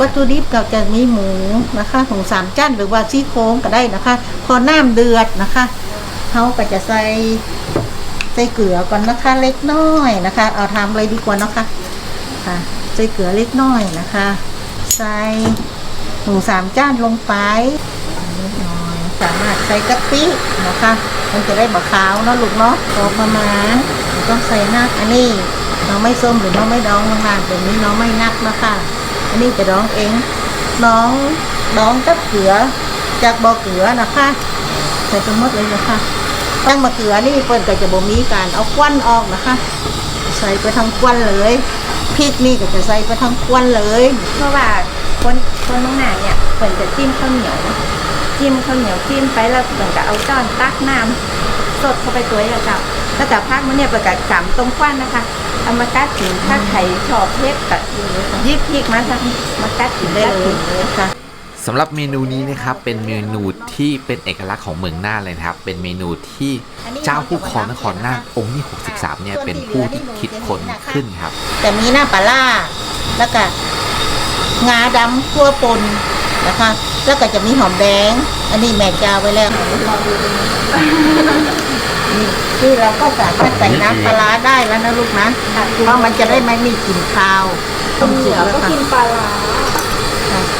วัตถุดิบก็จะมีหมูนะคะของสามจันหรือว่าซี่โครงก็ได้นะคะ พอน้ำเดือดนะคะเขาก็จะใส่ใส่เกลือก่อนนะคะ เล็กน้อยนะคะ เอาทำเลยดีกว่านะคะค่ะใส่เกลือเล็กน้อยนะคะ ใส่หมูสามจ้านลงไปนิดหน่อยสามารถใส่กะปินะคะ มันจะได้บะขาวเนาะลูกเนาะพอประมาณต้องใส่นักอันนี้น้องไม่ส้มหรือน้องไม่ดองมากๆแบบนี้น้องไม่นักนะคะ อันนี้จะดองเองน้องดองกับเกลือจากบ่อเกลือนะคะใส่ไปหมดเลยนะคะตั้งมะเขือนี่เปิ้นก็จะบ่มีการเอาควันออกนะคะ ใส่ไปทั้งควันเลยพริกนี่ก็จะใส่ไปทั้งควันเลย เพราะว่าคนคนน้องหนาเนี่ยเปิ่นจะจิ้มข้าวเหนียวนะจิ้มข้าวเหนียวจิ้มไปแล้วเปิ่นก็เอาจ้อนตักน้ำ สดเข้าไปตัวอย่างเจ้าถ้าแต่ภาคมันเนี่ยเปิ่นก็กำตรงควันนะคะเอามากัดถึงถ้าไข่ชอบเผ็ดก็ยิบพริกมาสักมากัดถึงได้ได้เลเลยยค่ะสำหรับเมนูนี้นะครับเป็นเมนูที่เป็นเอกลักษณ์ของเมืองน่านเลยนะครับ เป็นเมนูที่เจ้าผู้ครองนครน่านองค์ที่63เนี่ยเป็นผู้ที่คิดค้นขึ้นครับ แต่มีหน้าปลาล่าแล้วก็งาดำคั่วปนนะคะ แล้วก็จะมีหอมแดง อันนี้แม่จาไว้แล้วนี่ที่เราก็สามารถใส่น้ำปลาร้าได้แล้วนะลูกนะเพราะมันจะได้ไม่มีกลิ่นคาวต้มเหสุนีกยวแล้วก็ค่ะกินปลาร้า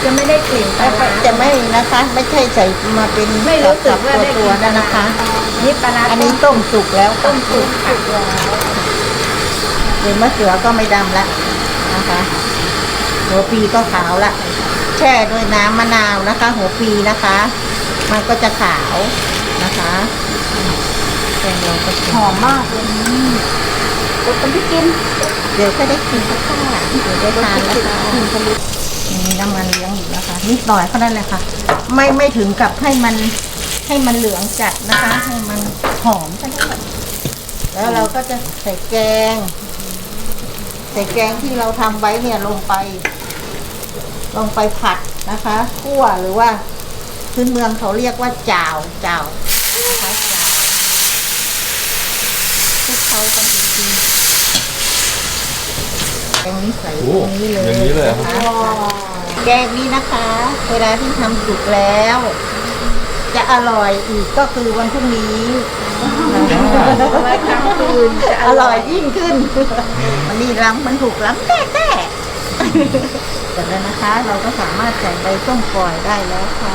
จะไม่ได้กลิ่นปลาร้าจะไม่นะคะ ไม่ใช่ใส่มาเป็นไม่รู้สึกกับว่าตัวได้ตัวๆนั่นนะคะนี่ปลาร้าอันนี้ต้มสุกแล้วต้มสุกค่ะหรือมะเขือก็ไม่ดำละนะคะหัวปีก็ขาวละแช่ด้วยน้ำมะนาวนะคะ หัวปีนะคะ มันก็จะขาวนะคะแกงเราก็จะหอมมากเลยก็เป็นที่กิน เดี๋ยวก็ได้กินข้าวเดี๋ยวได้ทานแล้วค่ะมีน้ำมันเลี้ยงอยู่แล้วค่ะนิดหน่อยเท่านั้นแหละค่ะ ไม่ไม่ถึงกับให้มันให้มันเหลืองจัดนะคะ ให้มันหอมแค่นั้นแหละแล้วเราก็จะใส่แกง ใส่แกงที่เราทำไว้เนี่ยลงไป ลงไปผัดนะคะคั่วหรือว่า พื้นเมืองเขาเรียกว่าจ่าวจ่าวนะคะจ่าวคลุกเคล้ากันอีกทีแกงนี้ใส่ตรงนี้เลยอย่างนี้เลยเหรอครับนะคะแกงนี้นะคะ เวลาที่ทำสุกแล้ว จะอร่อยอีกก็คือวันพรุ่งนี้วันกลางคืนจะอร่อยยิ่งขึ้น มันนี่ล้ำมันถูกล้ำแต่แต่ เสร็จแล้วนะคะ เราก็สามารถใส่ใบส้มปล่อยได้แล้วค่ะ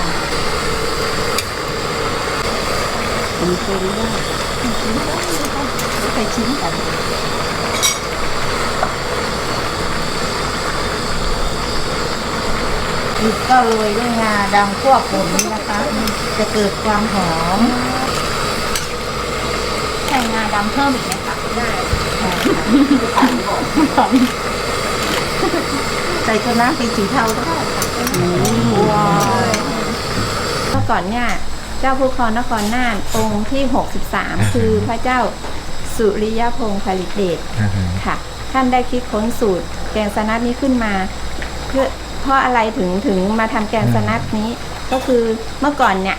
ดีเซรียไปชิมกันอีกก็โรยด้วยงาดำคั่วป่นนี้นะคะ จะเกิดความหอมใส่งาดำเพิ่มอีกไหมคะได้ ใส่ตัวน้ำเป็นสีเทาก็ได้ค่ะว้าวเมื่อก่อนเนี่ยเจ้าผู้ครองนครน่านองค์ที่ 63 คือพระเจ้าสุริยพงศ์ผลิตเดชค่ะ ท่านได้คิดค้นสูตรแกงสนัดนี้ขึ้นมา เพื่อเพราะอะไรถึงถึงมาทำแกงสนัดนี้ ก็คือเมื่อก่อนเนี่ย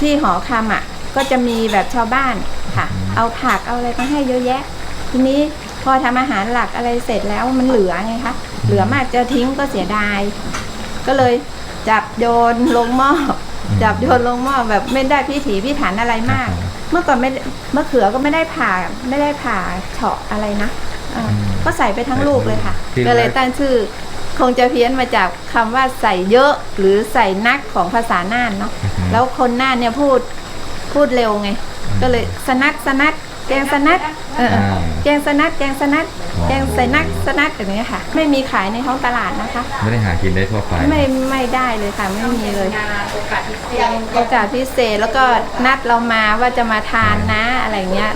ที่หอคำอะก็จะมีแบบชาวบ้านค่ะ เอาผักเอาอะไรมาให้เยอะแยะ ทีนี้ พอทำอาหารหลักอะไรเสร็จแล้วมันเหลือไงคะเหลือมากจะทิ้งก็เสียดาย ก็เลยจับโยนลงหม้ออจับโยนลงหม้อแบบไม่ได้พิถีพิถันอะไรมาก เมื่อก่อนไม่มะเขือก็ไม่ได้ผ่าไม่ได้ผ่าเฉาะอะไรนะอ่าก็ใส่ไปทั้งลูกเลยค่ะคือก็เลยตั้งชื่อคงจะเพี้ยนมาจากคำว่าใส่เยอะหรือใส่นักของภาษาน่านเนาะแล้วคนน่านเนี่ยพูดพูดเร็วไง ก็เลยสนัดสนัด แกงสนัดเออเออแกงสนัดแกงสนัดแกงใส่นักสนัดอย่างเงี้ยค่ะ ไม่มีขายในท้องตลาดนะคะ ไม่ได้หากินได้ทั่วไป ไม่ไม่ได้เลยค่ะไม่มีเลยโอกาสพิเศษโอกาสพิเศษแล้วก็นัดเรามาว่าจะมาทานนะอะไรเงี้ย